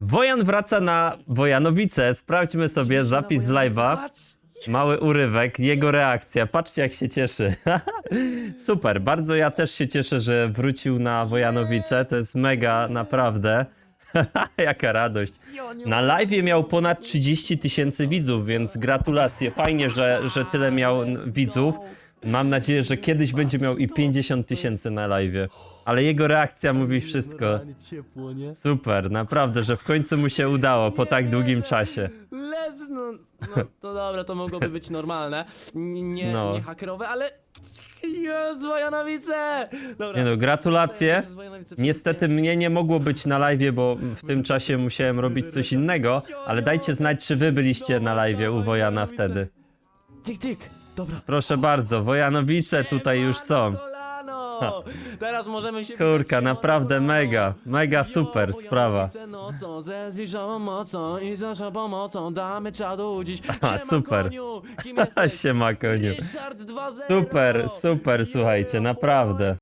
Wojan wraca na Wojanowice. Sprawdźmy sobie zapis z live'a. Mały urywek, jego reakcja. Patrzcie, jak się cieszy. Super, bardzo ja też się cieszę, że wrócił na Wojanowice. To jest mega, naprawdę. Jaka radość. Na live miał ponad 30 tysięcy widzów, więc gratulacje. Fajnie, że, że tyle miał widzów. Mam nadzieję, że kiedyś będzie miał i 50 tysięcy na live. Ale jego reakcja mówi wszystko. Normalnie ciepło, nie? Super, naprawdę, że w końcu mu się udało po tak długim czasie. No, no to dobra, to mogłoby być normalne. N- Nie, No. nie hakerowe, ale... Jest Wojanowice! Dobra. Nie no, gratulacje. Przez Niestety mnie nie mogło być na live, bo w tym czasie musiałem robić coś innego, ale dajcie znać, czy wy byliście na live u Wojana wtedy. Tyk, tyk. Dobra. Proszę bardzo, Wojanowice tutaj już są. Kolano. Teraz możemy się Kurka, naprawdę mega, mega super sprawa. Nocą, ze zbliżoną mocą i z naszą pomocą damy czadu dziś. Aha, Siema, super. Koniu, kim jesteś? Siema koniu. Ryszard 2.0. Super, super, słuchajcie, naprawdę.